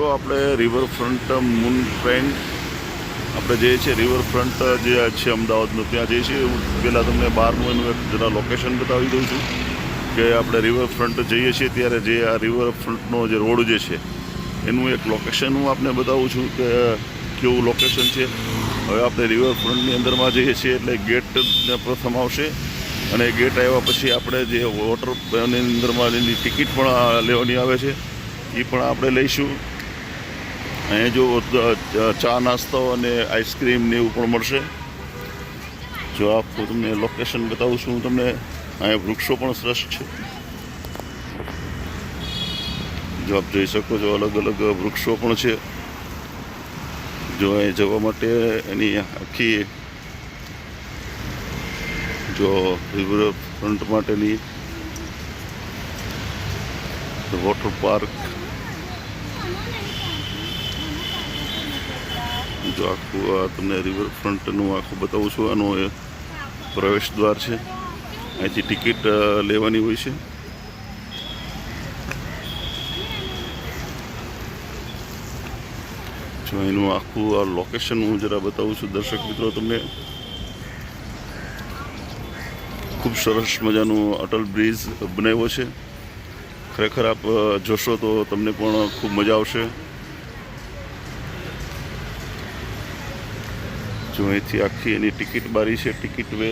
મિત્રો, આપણે riverfront moon train આપણે જઈએ છીએ રિવરફ્રન્ટ જે છે અમદાવાદનું. ત્યાં જઈએ છીએ. હું પહેલાં તમને બહારનું એનું એક જરા લોકેશન બતાવી દઉં છું કે આપણે રિવરફ્રન્ટ જઈએ છીએ ત્યારે જે આ રિવરફ્રન્ટનો જે રોડ જે છે, એનું એક લોકેશન હું આપને બતાવું છું કે કેવું લોકેશન છે. હવે આપણે રિવરફ્રન્ટની અંદરમાં જઈએ છીએ એટલે ગેટ પ્રથમ આવશે અને ગેટ આવ્યા પછી આપણે જે વોટર એની અંદરમાં એની ટિકિટ પણ લેવાની આવે છે એ પણ આપણે લઈશું. અહીંયા જો ચા નાસ્તો અને આઈસ્ક્રીમ ને એવું પણ મળશે. જો આપ તમને લોકેશન બતાવું છું, હું તમને અહીંયા વૃક્ષો પણ સરસ છે. જો આપ જોઈ શકો છો, અલગ અલગ વૃક્ષો પણ છે. જો અહીં જવા માટે એની આખી, જો રિવર ફ્રન્ટ માટેની વોટર પાર્ક જો આખું આ તમને રિવર ફ્રન્ટનું આખું બતાવું છું. આનો એ પ્રવેશ દ્વાર છે. અહીંથી ટિકિટ લેવાની હોય છે. જો એનું આખું આ લોકેશન હું જરા બતાવું છું. દર્શક મિત્રો, તમને ખૂબ સરસ મજાનું અટલ બ્રિજ બનાવ્યો છે. ખરેખર આપ જોશો તો તમને પણ ખૂબ મજા આવશે. જો અહીંથી આખી એની ટિકિટ બારી છે, ટિકિટ વે.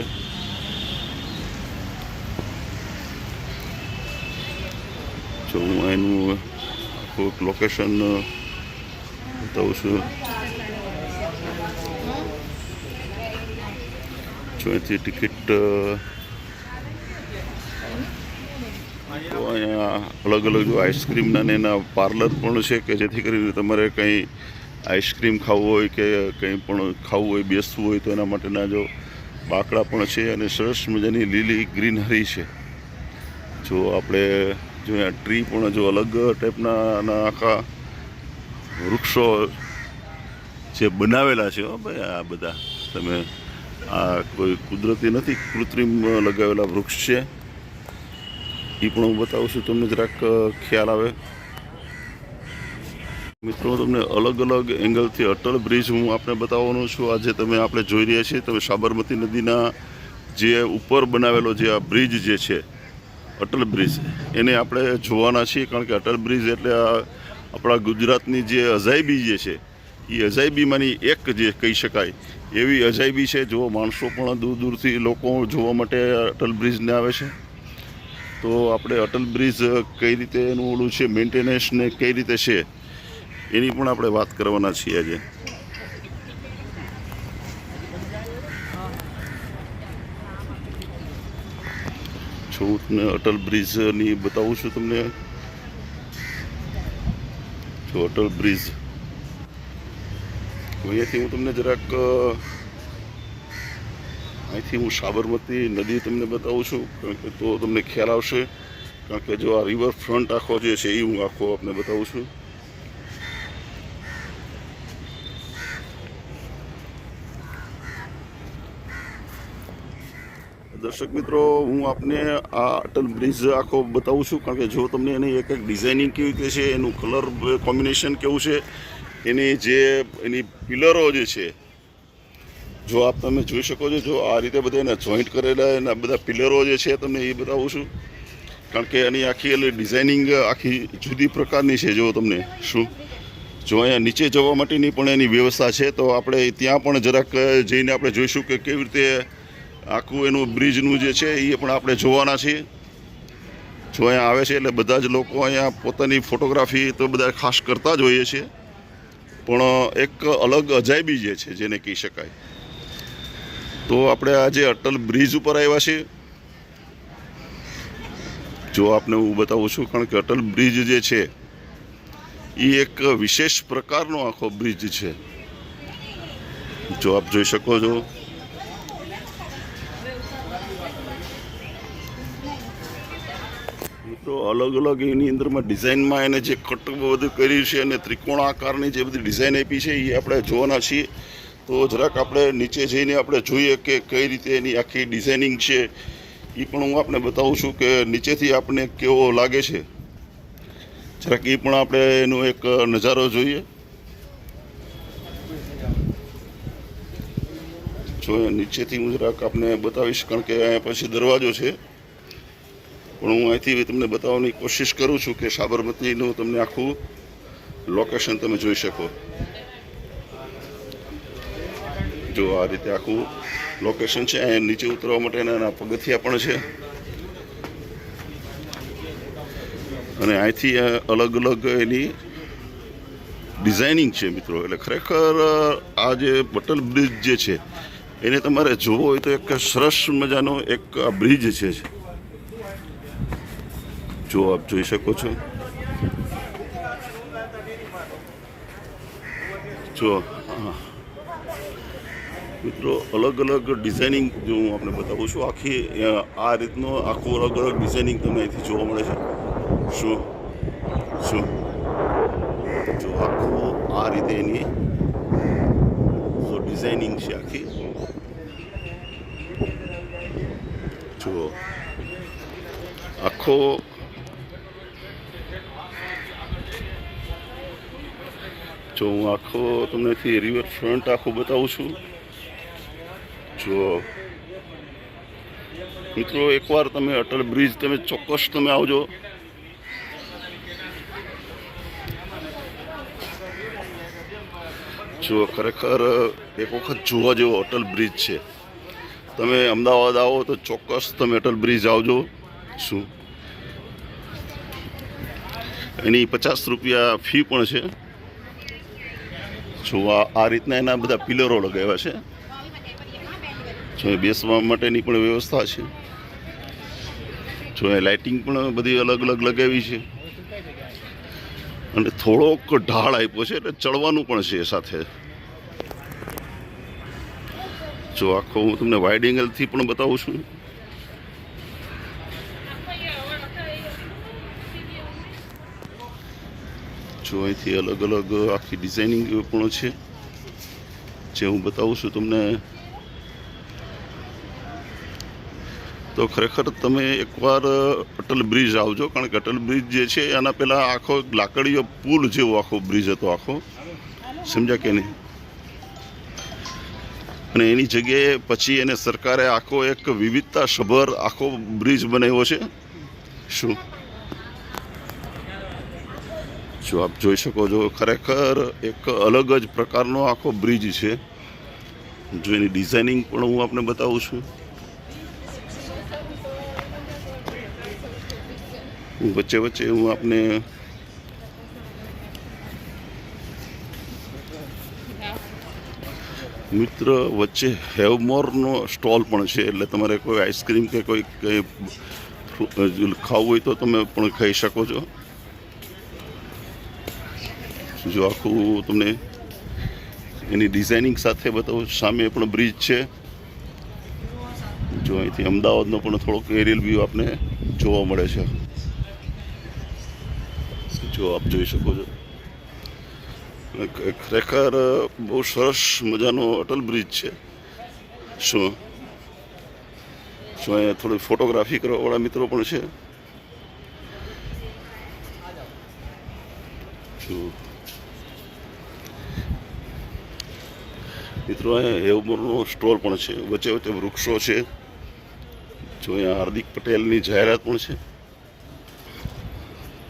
જો હું એનું આખું લોકેશન બતાવું છું. જો અહીંથી ટિકિટ અહીંયા અલગ અલગ આઈસ્ક્રીમના ને એના પાર્લર પણ છે કે જેથી કરીને તમારે કંઈ આઈસ્ક્રીમ ખાવું હોય કે કંઈ પણ ખાવું હોય, બેસવું હોય તો એના માટેના જો બાકડા પણ છે અને સરસ મજાની લીલી ગ્રીનહરી છે. જો આપણે જો ટ્રી પણ જો અલગ ટાઈપના આખા વૃક્ષો જે બનાવેલા છે ભાઈ આ બધા. તમે આ કોઈ કુદરતી નથી, કૃત્રિમ લગાવેલા વૃક્ષ છે. એ પણ હું બતાવું છું, તમને જરાક ખ્યાલ આવે. મિત્રો, તમને અલગ અલગ એંગલથી અટલ બ્રિજ હું આપને બતાવવાનો છું. આજે તમે આપણે જોઈ રહ્યા છીએ, તમે સાબરમતી નદીના જે ઉપર બનાવેલો જે આ બ્રિજ જે છે, અટલ બ્રિજ, એને આપણે જોવાના છીએ, કારણ કે અટલ બ્રિજ એટલે આપણા ગુજરાતની જે અજાયબી જે છે, એ અજાયબીમાંની એક જે કહી શકાય, એવી અજાયબી છે. જો માણસો પણ દૂર દૂરથી લોકો જોવા માટે અટલ બ્રિજને આવે છે. તો આપણે અટલ બ્રિજ કઈ રીતે એનું ઓલું છે મેન્ટેનન્સ ને કઈ રીતે છે એની પણ આપણે વાત કરવાના છીએ આજે. જો તમને અટલ બ્રિજની બતાવું છું તમને. જો અટલ બ્રિજ. અહીંયાથી હું તમને જરાક અહીંથી હું સાબરમતી નદી તમને બતાવું છું, કારણ કે તો તમને ખ્યાલ આવશે. કારણ કે જો આ રિવર ફ્રન્ટ આખો જે છે એ હું આખો આપને બતાવું છું. દર્શક મિત્રો, હું આપને આ અટલ બ્રિજ આખો બતાવું છું, કારણ કે જો તમને એની એક એક ડિઝાઇનિંગ કેવી રીતે છે, એનું કલર કોમ્બિનેશન કેવું છે, એની જે, એની પિલરો જે છે, જો આપ તમે જોઈ શકો છો, જો આ રીતે બધા એને જોઈન્ટ કરેલા, એના બધા પિલરો જે છે, તમને એ બતાવું છું, કારણ કે એની આખી એટલે ડિઝાઇનિંગ આખી જુદી પ્રકારની છે, જો તમને શું, જો અહીંયા નીચે જવા માટેની પણ એની વ્યવસ્થા છે, તો આપણે ત્યાં પણ જરાક જઈને આપણે જોઈશું કે કેવી રીતે આખું એનું બ્રિજનું જે છે એ પણ આપણે જોવાના છીએ. જો અહીંયા આવે છે, એટલે બધા જ લોકો અહીંયા પોતાની ફોટોગ્રાફી તો બધા ખાસ કરતા જ હોઈએ છીએ. પણ એક અલગ અજાયબી જે છે, જેને કહી શકાય. તો આપણે આજે અટલ બ્રિજ ઉપર આવ્યા છીએ, જો આપને હું બતાવું છું, કારણ કે અટલ બ્રિજ જે છે એ એક વિશેષ પ્રકારનો આખો બ્રિજ છે. જો આપ જોઈ શકો છો મિત્રો અલગ અલગ એની અંદરમાં ડિઝાઇનમાં એને જે કટ બધું કર્યું છે અને ત્રિકોણ આકારની જે બધી ડિઝાઇન આપી છે એ આપણે જોવાના છીએ. તો જરાક આપણે નીચે જઈને આપણે જોઈએ કે કઈ રીતે એની આખી ડિઝાઇનિંગ છે. એ પણ હું આપણે બતાવું છું કે નીચેથી આપણે કેવો લાગે છે. જરાક એ પણ આપણે એનો એક નજારો જોઈએ. જો નીચેથી હું જરાક આપને બતાવીશ, કારણ કે અહીંયા પછી દરવાજો છે. પણ હું અહીંથી તમને બતાવવાની કોશિશ કરું છું કે સાબરમતીનું તમને આખું લોકેશન તમે જોઈ શકો. જો આ રીતે આખું લોકેશન છે, અહીંયા નીચે ઉતરવા માટેના એના પગથિયા પણ છે. અને અહીંથી અલગ અલગ એની ડિઝાઇનિંગ છે મિત્રો. એટલે ખરેખર આ જે બટલ બ્રિજ જે છે, એને તમારે જોવો હોય તો એક સરસ મજાનો એક આ બ્રિજ છે. જો આપ જોઈ શકો છો. જો. મિત્રો, અલગ અલગ ડિઝાઇનિંગ જો હું આપણે બતાવું છું. આખી આ રીતનો આખું અલગ અલગ ડિઝાઇનિંગ તમને અહીંથી જોવા મળે છે. શું? શું? જો, આખું આ રીતે એની જો ડિઝાઇનિંગ છે આખી. જુઓ આખો જો હું આખો તમને રિવર ફ્રન્ટ આખો બતાવું છું. જો મિત્રો, એકવાર તમે અટલ બ્રિજ તમે ચોક્કસ તમે આવજો. જો ખરેખર એક વખત જોવા જેવો અટલ બ્રિજ છે. તમે અમદાવાદ આવો તો ચોક્કસ તમે અટલ બ્રિજ આવજો. શું? એની પચાસ રૂપિયા ફી પણ છે. જો આ રીતના એના બધા પિલરો લગાવ્યા છે. જો બેસવા માટેની પણ વ્યવસ્થા છે. જો એ લાઇટિંગ પણ બધી અલગ અલગ લગાવી છે. અને થોડોક ઢાળ આપ્યો છે એટલે ચડવાનું પણ છે સાથે. જો આખો હું તમને વાઇડ એંગલથી પણ બતાવું છું. જો અહીંથી અલગ અલગ આખી ડિઝાઇનિંગ પણ છે. જે હું બતાવું છું તમને. તો ખરેખર તમે એકવાર અટલ બ્રિજ આવજો, કારણ કે અટલ બ્રિજ જે છે, એના પહેલાં આખો લાકડીઓ પુલ જેવો આખો બ્રિજ હતો આખો. સમજ્યા કે નહીં? અને એની જગ્યાએ પછી એને સરકારે આખો એક વિવિધતા સભર આખો બ્રિજ બનાવ્યો છે. શું? જો આપ જોઈ શકો છો, ખરેખર એક અલગ જ પ્રકારનો આખો બ્રિજ છે. જો એની ડિઝાઇનિંગ પણ હું આપને બતાવું છું. વચ્ચે વચ્ચે હું આપને મિત્ર વચ્ચે હેવમોરનો સ્ટોલ પણ છે, એટલે તમારે કોઈ આઈસ્ક્રીમ કે કોઈ, કંઈ ખાવું હોય તો તમે પણ ખાઈ શકો છો. જો આખું તમને એની ડિઝાઇનિંગ સાથે બતાવું, સામે પણ બ્રિજ છે. જો અહીંથી અમદાવાદનો પણ થોડોક એરિયલ વ્યૂ આપને જોવા મળે છે. જો આપ જોઈ શકો છો. ખરેખર, બહુ સરસ મજાનો અટલ બ્રિજ છે. શું? શું અહીંયા થોડી ફોટોગ્રાફી કરવાવાળા મિત્રો પણ છે? જો મિત્રો અહીંયા હેવમોરનો સ્ટોર પણ છે. વચ્ચે વચ્ચે વૃક્ષો છે. જો અહીંયા હાર્દિક પટેલની જાહેરાત પણ છે.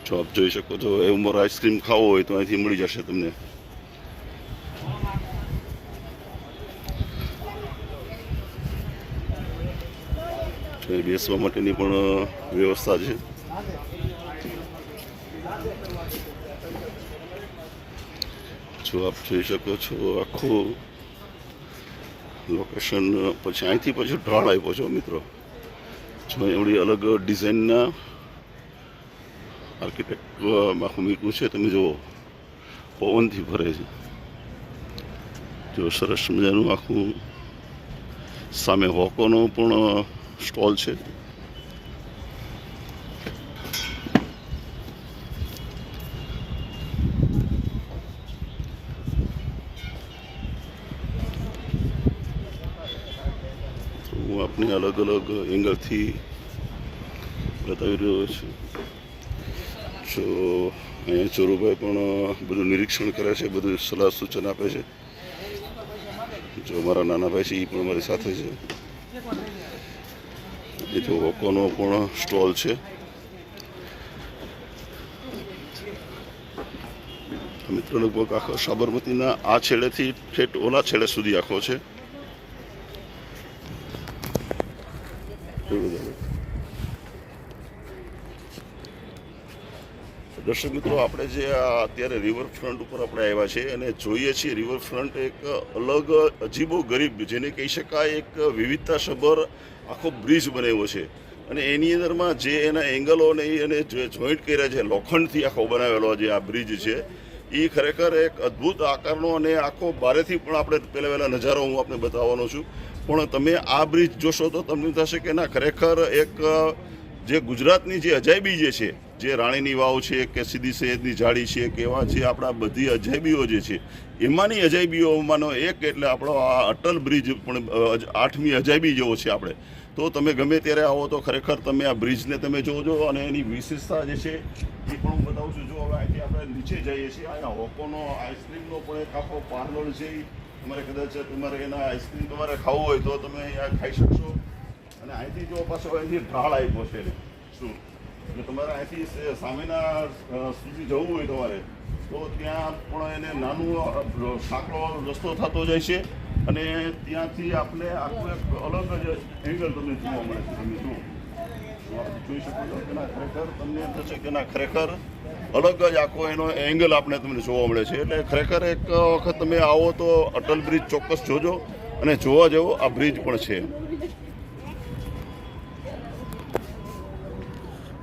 જો આપ જોઈ શકો છો, હેવમોર આઈસ્ક્રીમ ખાવો હોય તો અહીંથી મળી જશે તમને. બેસવા માટેની પણ વ્યવસ્થા છે. જો આપ જોઈ શકો છો, આખું લોકેશન પછી અહીંથી પછી ઢાળ આપ્યો છો મિત્રો. જો એવડી અલગ ડિઝાઇનના આર્કિટેક્ટ આખું મીકું છે, તમે જુઓ. પવનથી ભરે છે. જો સરસ મજાનું આખું સામે હોકોનો પણ સ્ટોલ છે હું આપને અલગ અલગ એંગલથી બતાવી રહ્યો છું. જો અહીંયા ચોરુભાઈ પણ બધું નિરીક્ષણ કરે છે, બધું સલાહ સૂચન આપે છે. જો મારા નાના ભાઈ છે એ પણ મારી સાથે છે. એ તો હોકોનો પણ સ્ટોલ છે. મિત્રો, લગભગ આખો સાબરમતીના આ છેડેથી ઠેઠ ઓલા છેડે સુધી આખો છે. દર્શક મિત્રો, આપણે જે અત્યારે રિવરફ્રન્ટ ઉપર આપણે આવ્યા છે અને જોઈએ છીએ રિવરફ્રન્ટ એક અલગ અજીબો ગરીબ, જેને કહી શકાય એક વિવિધતાસભર આખો બ્રિજ બનાવ્યો છે. અને એની અંદરમાં જે એના એંગલો અને એને જે જોઈન્ટ કર્યા છે, લોખંડથી આખો બનાવેલો જે આ બ્રિજ છે એ ખરેખર એક અદ્ભુત આકારનો અને આખો બારેથી પણ આપણે પહેલાં પહેલાં નજારો હું આપને બતાવવાનો છું. પણ તમે આ બ્રિજ જોશો તો તમને થશે કે ના, ખરેખર એક જે ગુજરાતની જે અજાયબી જે છે જે રાણીની વાવ છે, કે સીધી સૈયદની જાળી છે, કે એવા જે આપણા બધી અજાયબીઓ જે છે, એમાંની અજાયબીઓમાંનો એક એટલે આપણો આ અટલ બ્રિજ પણ આઠમી અજાયબી જેવો છે આપણે. તો તમે ગમે ત્યારે આવો તો ખરેખર તમે આ બ્રિજને તમે જોજો અને એની વિશેષતા જે છે, એ પણ હું બતાવું છું. જો હવે અહીંથી આપણે નીચે જઈએ છીએ, અહીંયા હોકોનો આઈસ્ક્રીમનો પણ એક આખો પાર્લર છે. તમારે કદાચ તમારે એના આઈસ્ક્રીમ તમારે ખાવું હોય તો તમે અહીંયા ખાઈ શકશો. અને અહીંથી જો પાછો અહીંથી ઢાળ આપ્યો છે. શું? એટલે તમારે અહીંથી સામેના સુધી જવું હોય તમારે, તો ત્યાં પણ એને નાનું સાંકડો રસ્તો થતો જાય છે અને ત્યાંથી આપણે આખું એક અલગ જ એંગલ તમને જોવા મળે છે તમે જુઓ. જોઈ શકો છો કે ખરેખર તમને એમ થશે કે ખરેખર અલગ જ આખો એનો એંગલ આપણે તમને જોવા મળે છે. એટલે ખરેખર એક વખત તમે આવો તો અટલ બ્રિજ ચોક્કસ જોજો અને જોવા જેવો આ બ્રિજ પણ છે.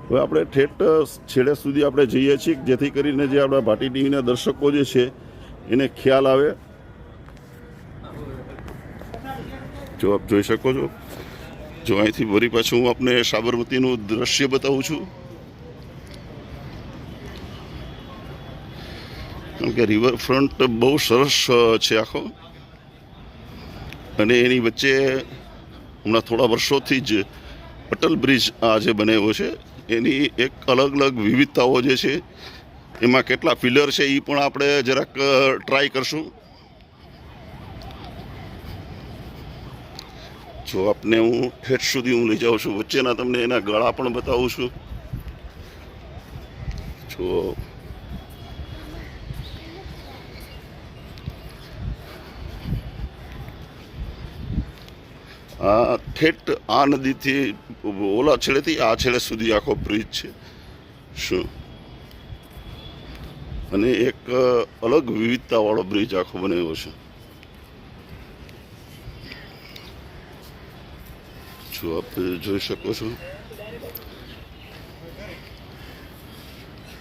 હવે આપણે ઠેઠ છેડે સુધી આપણે જઈએ છીએ, જેથી કરીને જે આપણા ભાટી ટીવીના દર્શકો જે છે, એને ખ્યાલ આવે. જો આપ જોઈ શકો છો. જો અહીંથી ફરી પાછું હું આપને સાબરમતીનું દ્રશ્ય બતાવું છું. કારણ કે રિવરફ્રન્ટ બહુ સરસ છે આખો. અને એની વચ્ચે હમણાં થોડા વર્ષોથી જ અટલ બ્રિજ આજે બનેવો છે એની એક અલગ અલગ વિવિધતાઓ જે છે, એમાં કેટલા ફિલર છે એ પણ આપણે જરાક ટ્રાય કરશું. જો આપને હું ઠેઠ સુધી હું લઈ જાઉં છું, વચ્ચેના તમને એના ગળા પણ બતાવું છું. જો ઠેઠ આ નદીથી ઓલા છેડેથી આ છેડે સુધી આખો બ્રિજ છે. શું? અને એક અલગ વિવિધતાવાળો બ્રિજ આખો બનાવ્યો છે. જો આપ જોઈ શકો છો?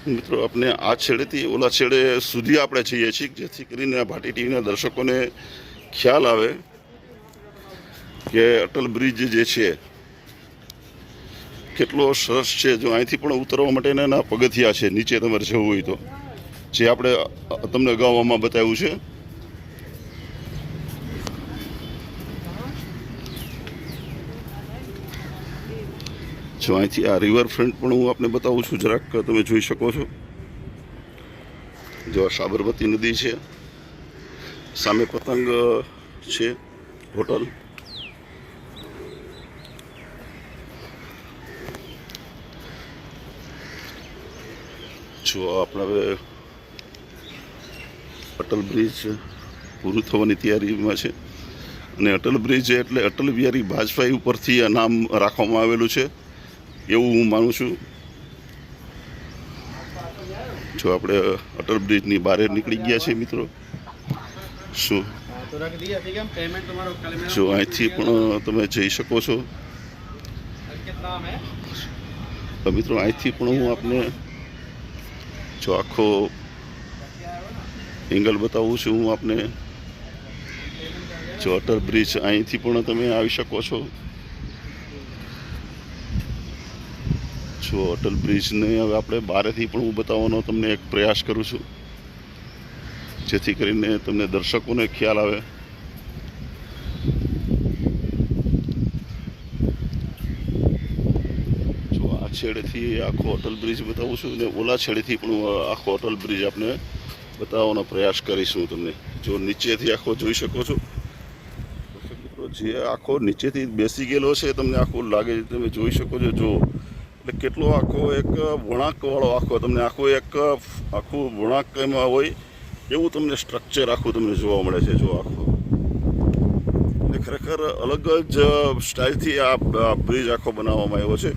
મિત્રો આપણે આ છેડેથી ઓલા છેડે સુધી આપણે જઈએ છીએ, જેથી કરીને ભાટી ટીવીના દર્શકોને ખ્યાલ આવે કે અટલ બ્રિજ જે છે, કેટલો સરસ છે. જો અહીંથી પણ ઉતરવા માટેના એના પગથિયા છે, નીચે તમારે જવું હોય તો. જે આપણે તમને અગાઉ આમાં બતાવ્યું છે. જો અહીંથી આ રિવરફ્રન્ટ પણ હું આપને બતાવું છું, જરાક તમે જોઈ શકો છો. જો આ સાબરમતી નદી છે, સામે પતંગ છે, હોટલ. છું આપણે અટલ બ્રિજ પૂરું થવાની તૈયારીમાં છે. અને અટલ બ્રિજ એટલે અટલ બિહારી વાજપેયી ઉપરથી આ નામ રાખવામાં આવેલું છે. એવું હું માનું છું. જો આપણે અટલ બ્રિજની બહાર નીકળી ગયા છીએ મિત્રો. શું? જો અહીંથી પણ તમે જઈ શકો છો. મિત્રો, અહીંથી પણ હું આપને જો આખો એંગલ બતાવું છું હું આપને. જો અટલ બ્રિજ અહીંથી પણ તમે આવી શકો છો. જો અટલ બ્રિજને હવે આપણે બહારેથી પણ હું બતાવવાનો તમને એક પ્રયાસ કરું છું. જેથી કરીને તમને દર્શકોને ખ્યાલ આવે જો આ છેડેથી આખો અટલ બ્રિજ બતાવું છું અને ઓલા છેડેથી પણ આખો અટલ બ્રિજ આપને બતાવવાનો પ્રયાસ કરીશું તમને. જો નીચેથી આખો જોઈ શકો છો. જે આખો નીચેથી બેસી ગયેલો છે, તમને આખું લાગે છે, તમે જોઈ શકો છો. જો, એટલે કેટલો આખો એક વળાંકવાળો આખો, તમને આખો એક આખું વળાંક એમાં હોય, એવું તમને સ્ટ્રક્ચર આખું તમને જોવા મળે છે, જો આખું. ખરેખર અલગ જ સ્ટાઇલથી આ બ્રિજ આખો બનાવવામાં આવ્યો છે.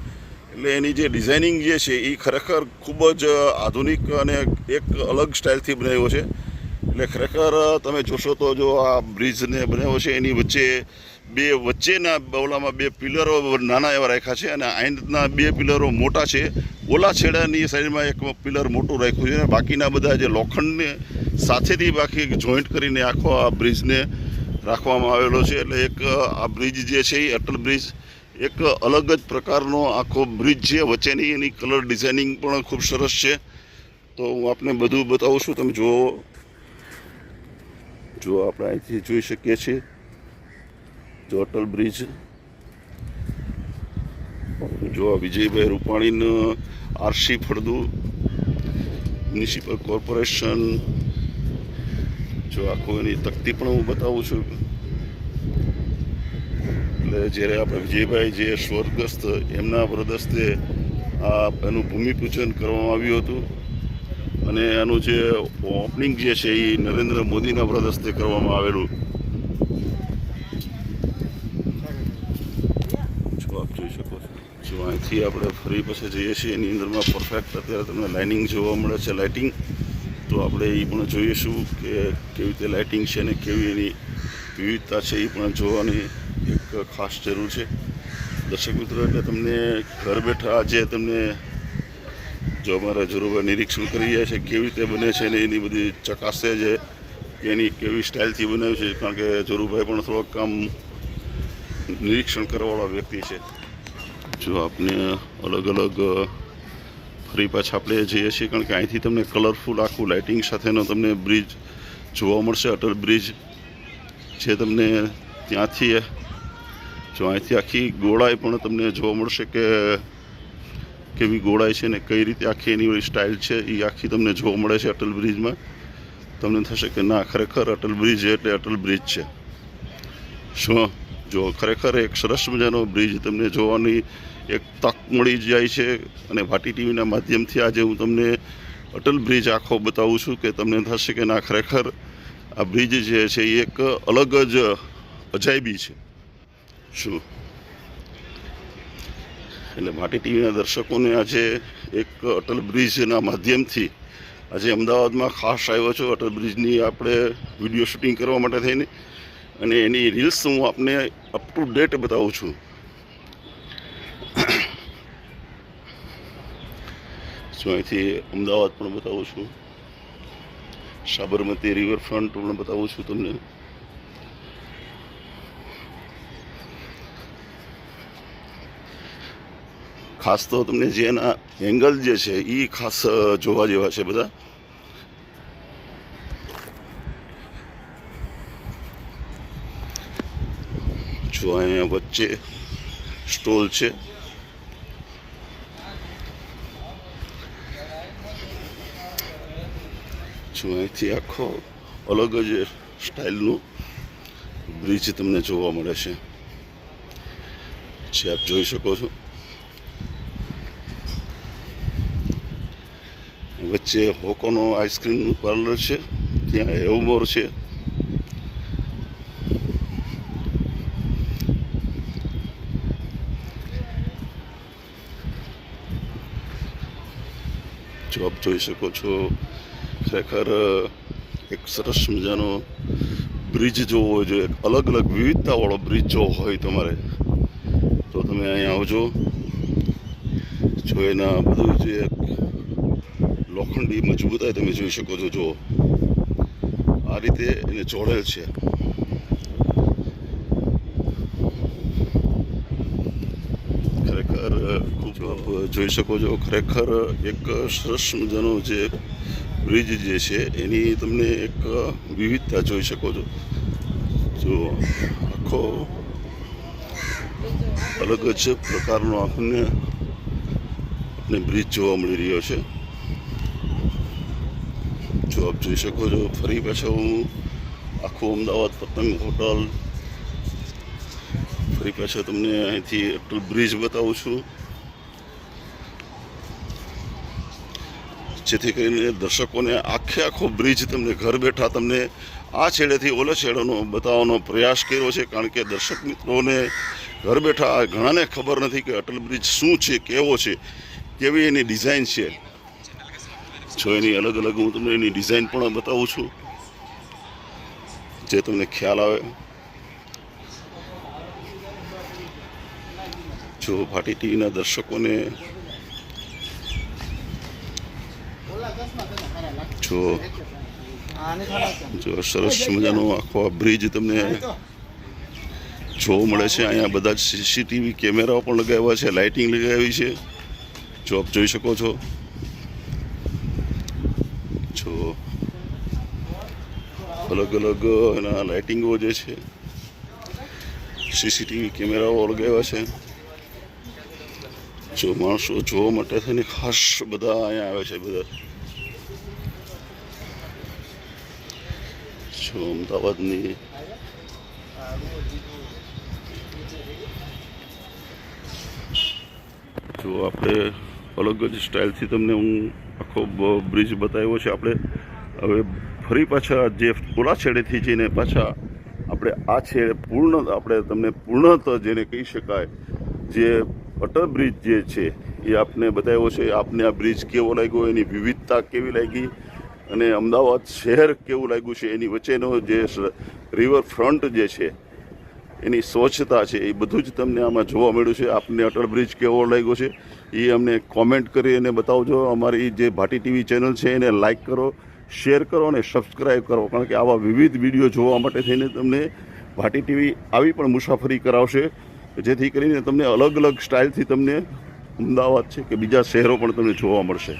એટલે એની જે ડિઝાઇનિંગ જે છે એ ખરેખર ખૂબ જ આધુનિક અને એક અલગ સ્ટાઇલથી બનાવ્યો છે. એટલે ખરેખર તમે જોશો તો જો આ બ્રિજને બનાવ્યો છે, એની વચ્ચે બે, વચ્ચેના બવલામાં બે પિલરો નાના એવા રાખ્યા છે અને આઈના બે પિલરો મોટા છે. ઓલા છેડાની સાઈડમાં એક પિલર મોટું રાખ્યું છે અને બાકીના બધા જે લોખંડને સાથેથી બાકી જોઈન્ટ કરીને આખો આ બ્રિજને રાખવામાં આવેલો છે. એટલે એક આ બ્રિજ જે છે એ અટલ બ્રિજ એક અલગ જ પ્રકારનો આખો બ્રિજ છે. વચ્ચેની એની કલર ડિઝાઇનિંગ પણ ખૂબ સરસ છે. તો હું આપને બધું બતાવું છું. તમે જુઓ. જો આપણે અહીંથી જોઈ શકીએ છીએ. જો અટલ બ્રિજ. જો વિજયભાઈ રૂપાણીનું આરસી ફળદુ મ્યુનિસિપલ કોર્પોરેશન. જો આખું એની તકતી પણ હું બતાવું છું. જ્યારે આપણે વિજયભાઈ જે સ્વર્ગસ્થ એમના વરદસ્તે આ એનું ભૂમિપૂજન કરવામાં આવ્યું હતું અને એનું જે ઓપનિંગ જે છે એ નરેન્દ્ર મોદીના વરદસ્તે કરવામાં આવેલું. જો આપ જોઈ શકો છો. જો અહીંથી આપણે ફરી પછી જઈએ છીએ, એની અંદરમાં પરફેક્ટ અત્યારે તમને લાઇનિંગ જોવા મળે છે લાઇટિંગ તો આપણે એ પણ જોઈશું કે કેવી રીતે લાઇટિંગ છે અને કેવી એની વિવિધતા છે એ પણ જોવાની એક ખાસ જરૂર છે. દર્શક મિત્રો, એટલે તમને ઘર બેઠા આજે તમને જો અમારા જરૂરભાઈ નિરીક્ષણ કરી રહ્યા છે, કેવી રીતે બને છે ને એની બધી ચકાસે છે એની કેવી સ્ટાઇલથી બનાવ્યું છે, કારણ કે જરૂરભાઈ પણ થોડોક કામ નિરીક્ષણ કરવાવાળા વ્યક્તિ છે. જો આપને અલગ અલગ ફરી પાછા આપણે જઈએ છીએ, કારણ કે અહીંથી તમને કલરફુલ આખું લાઇટિંગ સાથેનો તમને બ્રિજ જોવા મળશે, અટલ બ્રિજ જે તમને ત્યાંથી જો અહીંથી આખી ગોળાઈ પણ તમને જોવા મળશે કે કેવી ગોળાઈ છે ને કઈ રીતે આખી એની સ્ટાઇલ છે એ આખી તમને જોવા મળે છે અટલ બ્રિજમાં. તમને થશે કે ના, ખરેખર અટલ બ્રિજ એટલે અટલ બ્રિજ છે. શું જો ખરેખર એક સરસ મજાનો બ્રિજ તમને જોવાની એક તક મળી જાય છે અને ભાટી ટીવીના માધ્યમથી આજે હું તમને અટલ બ્રિજ આખો બતાવું છું કે તમને થશે કે ના, ખરેખર આ બ્રિજ જે છે એ એક અલગ જ અજાયબી છે. શું એટલે માટી ટીવીના દર્શકોને આજે એક અટલ બ્રિજના માધ્યમથી આજે અમદાવાદમાં ખાસ આવ્યો છું. અટલ બ્રિજની આપણે વીડિયો શૂટિંગ કરવા માટે થઈને અને એની રીલ્સ હું આપને અપ ટુ ડેટ બતાવું છું. શું અહીંથી અમદાવાદ પણ બતાવું છું. સાબરમતી રિવરફ્રન્ટ પણ બતાવું છું તમને. ખાસ તો તમને જે એના એંગલ જે છે એ ખાસ જોવા જેવા છે બધા. જો અહીંયા વચ્ચે સ્ટોલ છે. જો અહીંથી આખો અલગ જ સ્ટાઇલનું બ્રિજ તમને જોવા મળે છે. જે આપ જોઈ શકો છો. વચ્ચે હોકોનો આઈસ્ક્રીમનું પાર્લર છે, ત્યાં એવમોર છે. જો આપ જોઈ શકો છો. ખરેખર, એક સરસ મજાનો બ્રિજ જોવો હોય જો એક અલગ અલગ વિવિધતાવાળો બ્રિજ જોવો હોય તમારે. તો તમે અહીંયા આવજો. જો એના બધું જે લોખંડી મજબૂતાઈ તમે જોઈ શકો છો જો આ રીતે એને જોડેલ છે. ખરેખર ખૂબ જોઈ શકો છો, ખરેખર એક સરસ મજાનો જે બ્રિજ જે છે, એની તમને એક વિવિધતા જોઈ શકો છો. જો આખો અલગ જ પ્રકારનો આપણને આપણને બ્રિજ જોવા મળી રહ્યો છે. આપ જોઈ શકો છો. ફરી પાછા હું આખું અમદાવાદ પતંગ હોટલ. ફરી પાછા તમને અહીંથી અટલ બ્રિજ બતાવું છું. જેથી કરીને દર્શકોને આખે આખો બ્રિજ તમને ઘર બેઠા તમને આ છેડેથી ઓલો છેડોનો બતાવવાનો પ્રયાસ કર્યો છે. કારણ કે દર્શક મિત્રોને ઘર બેઠા ઘણાને ખબર નથી કે અટલ બ્રિજ શું છે, કેવો છે, કેવી એની ડિઝાઇન છે. જો એની અલગ અલગ હું તમને એની ડિઝાઇન પણ બતાવું છું. જે તમને ખ્યાલ આવે. જો ભાટી ટીવીના દર્શકોને જો જો સરસ મજાનો આખો આ બ્રિજ તમને જોવા મળે છે. અહીંયા બધા જ સીસીટીવી કેમેરાઓ પણ લગાવ્યા છે, લાઇટિંગ લગાવી છે. જો આપ જોઈ શકો છો. જો અલગ અલગ, એના લાઇટિંગો જે છે સીસીટીવી કેમેરાઓ લગાવ્યા છે. જો માણસો જોવા માટે થઈને ખાસ બધા અહીંયા આવે છે, બધા. જો અમદાવાદની જો આપણે અલગ જ સ્ટાઇલથી તમને હું આખો બ્રિજ બતાવ્યો છે. આપણે હવે ફરી પાછા જે ઓલા છેડેથી જઈને પાછા આપણે આ છેડે પૂર્ણ, આપણે તમને પૂર્ણત જેને કહી શકાય, જે અટલ બ્રિજ જે છે, એ આપને બતાવ્યો છે. આપને આ બ્રિજ કેવો લાગ્યો, એની વિવિધતા કેવી લાગી, અને અમદાવાદ શહેર કેવું લાગ્યું છે, એની વચ્ચેનો જે રિવર ફ્રન્ટ જે છે એની સ્વચ્છતા છે, એ બધું જ તમને આમાં જોવા મળ્યું છે. આપને અટલ બ્રિજ કેવો લાગ્યો છે, એ અમને કોમેન્ટ કરી અને બતાવજો. અમારી જે ભાટી ટીવી ચેનલ છે, એને લાઇક કરો શેર કરો અને સબસ્ક્રાઈબ કરો, કારણ કે આવા વિવિધ વીડિયો જોવા માટે થઈને તમને ભાટી ટીવી આવી પણ મુસાફરી કરાવશે. જેથી કરીને તમને અલગ અલગ સ્ટાઇલથી તમને અમદાવાદ છે કે બીજા શહેરો પણ તમને જોવા મળશે.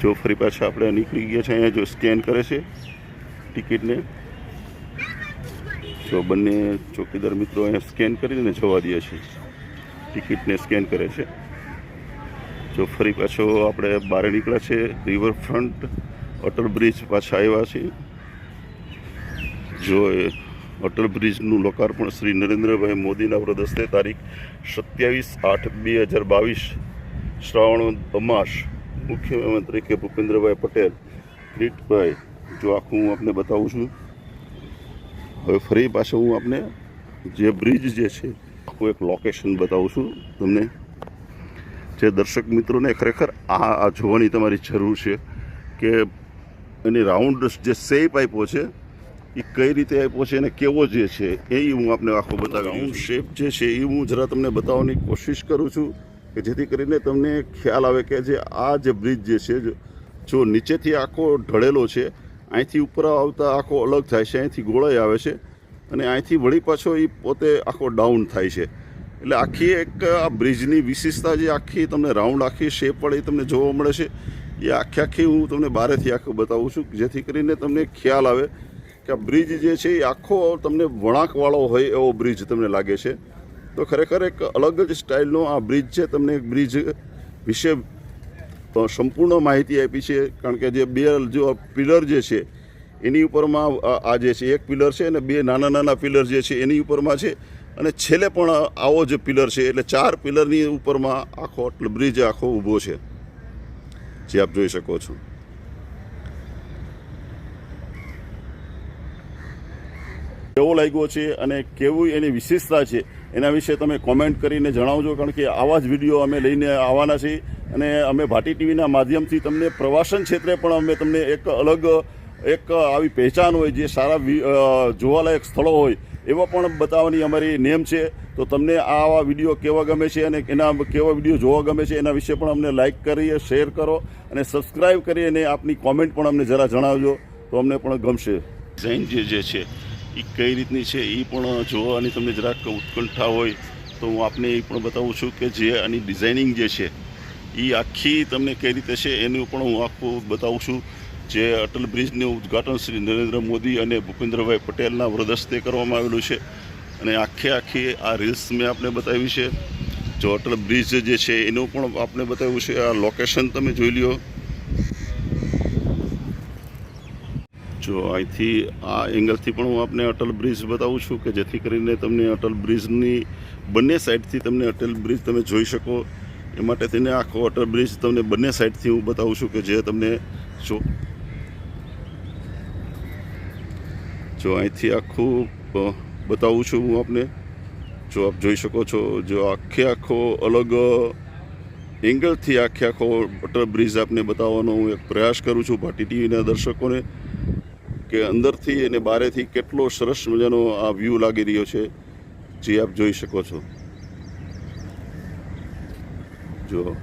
જો ફરી પાછા આપણે નીકળી ગયા છે, અહીંયા જો સ્કેન કરે છે ટિકિટને. જો બંને ચોકીદાર મિત્રો અહીંયા સ્કેન કરીને જવા દે છે. ટિકિટને સ્કેન કરે છે. જો ફરી પાછો આપણે બહાર નીકળ્યા છે રિવરફ્રન્ટ અટલ બ્રિજ પાછા આવ્યા છે. જો અટલ બ્રિજનું લોકાર્પણ શ્રી નરેન્દ્રભાઈ મોદીના વ્રદસ્તે તારીખ સત્યાવીસ આઠ બે હજાર બાવીસ, શ્રાવણ અમાસ, મુખ્યમંત્રી કે ભૂપેન્દ્રભાઈ પટેલ કિરીટભાઈ જો આખું હું આપને બતાવું છું હવે ફરી પાછો હું આપને જે બ્રિજ જે છે, આખું એક લોકેશન બતાવું છું તમને. જે દર્શક મિત્રોને ખરેખર આ જોવાની તમારી જરૂર છે કે એની રાઉન્ડ જે શેપ આપ્યો છે, એ કઈ રીતે આપ્યો છે અને કેવો જે છે, એ હું આપને આખો બતાવું. રાઉન્ડ શેપ જે છે, એ હું જરા તમને બતાવવાની કોશિશ કરું છું કે જેથી કરીને તમને ખ્યાલ આવે કે જે આ જે બ્રિજ જે છે જો નીચેથી આખો ઢળેલો છે અહીંથી ઉપર આવતા આખો અલગ થાય છે, અહીંથી ગોળાઈ આવે છે અને અહીંથી વળી પાછો એ પોતે આખો ડાઉન થાય છે. એટલે આખી એક, આ બ્રિજની વિશેષતા જે આખી તમને રાઉન્ડ આખી શેપ એ તમને જોવા મળે છે, એ આખી આખી હું તમને બારેથી આખું બતાવું છું, જેથી કરીને તમને ખ્યાલ આવે કે આ બ્રિજ જે છે, એ આખો તમને વળાંકવાળો હોય એવો બ્રિજ તમને લાગે છે. તો ખરેખર એક અલગ જ સ્ટાઇલનો આ બ્રિજ છે, તમને બ્રિજ વિશે સંપૂર્ણ માહિતી આપી છે, કારણ કે જે બે, જો પિલર જે છે, એની ઉપરમાં આ જે છે, એક પિલર છે અને બે નાના નાના પિલર જે છે, એની ઉપરમાં છે. અને છેલ્લે પણ આવો જ પિલર છે, એટલે ચાર પિલરની ઉપરમાં આખો એટલે બ્રિજ આખો ઊભો છે, જે આપ જોઈ શકો છો. કેવો લાગ્યો છે અને કેવું એની વિશેષતા છે? એના વિશે તમે કોમેન્ટ કરીને જણાવજો, કારણ કે આવા જ વીડિયો અમે લઈને આવવાના છીએ અને અમે ભાટી ટીવીના માધ્યમથી તમને પ્રવાસન ક્ષેત્રે પણ અમે તમને એક અલગ, એક આવી પહેચાન હોય, જે સારા જોવાલાયક સ્થળો હોય, એવા પણ બતાવવાની અમારી નેમ છે. તો તમને આવા વીડિયો કેવા ગમે છે અને એના કેવા વીડિયો જોવા ગમે છે એના વિશે પણ અમને લાઇક કરીએ શેર કરો અને સબસ્ક્રાઈબ કરી અને આપની કોમેન્ટ પણ અમને જરા જણાવજો. તો અમને પણ ગમશે. જૈન જે છે. એ કઈ રીતની છે એ પણ જોવાની તમને જરાક ઉત્કંઠા હોય તો હું આપને એ પણ બતાવું છું કે જે આની ડિઝાઇનિંગ જે છે એ આખી તમને કઈ રીતે છે એનું પણ હું આખું બતાવું છું. જે અટલ બ્રિજનું ઉદ્ઘાટન શ્રી નરેન્દ્ર મોદી અને ભૂપેન્દ્રભાઈ પટેલના વ્રદસ્તે કરવામાં આવેલું છે. અને આખે આખી આ રીલ્સ મેં આપને બતાવી છે. જો અટલ બ્રિજ જે છે એનું પણ આપને બતાવ્યું છે. આ લોકેશન તમે જોઈ લ્યો. જો અહીંથી આ એંગલથી પણ હું આપને અટલ બ્રિજ બતાવું છું કે જેથી કરીને તમને અટલ બ્રિજની બંને સાઈડથી તમને અટલ બ્રિજ તમે જોઈ શકો. એ માટે તેને આખો અટલ બ્રિજ તમને બંને સાઈડથી હું બતાવું છું કે જે તમને જો જો અહીંથી આખું બતાવું છું હું આપને. જો આપ જોઈ શકો છો, જો આખે આખો અલગ એંગલથી આખે આખો અટલ બ્રિજ આપને બતાવવાનો હું એક પ્રયાસ કરું છું. ભાટી ટીવીના દર્શકોને કે અંદરથી અને બારેથી કેટલો સરસ મજાનો આ વ્યૂ લાગી રહ્યો છે, જે આપ જોઈ શકો છો. જો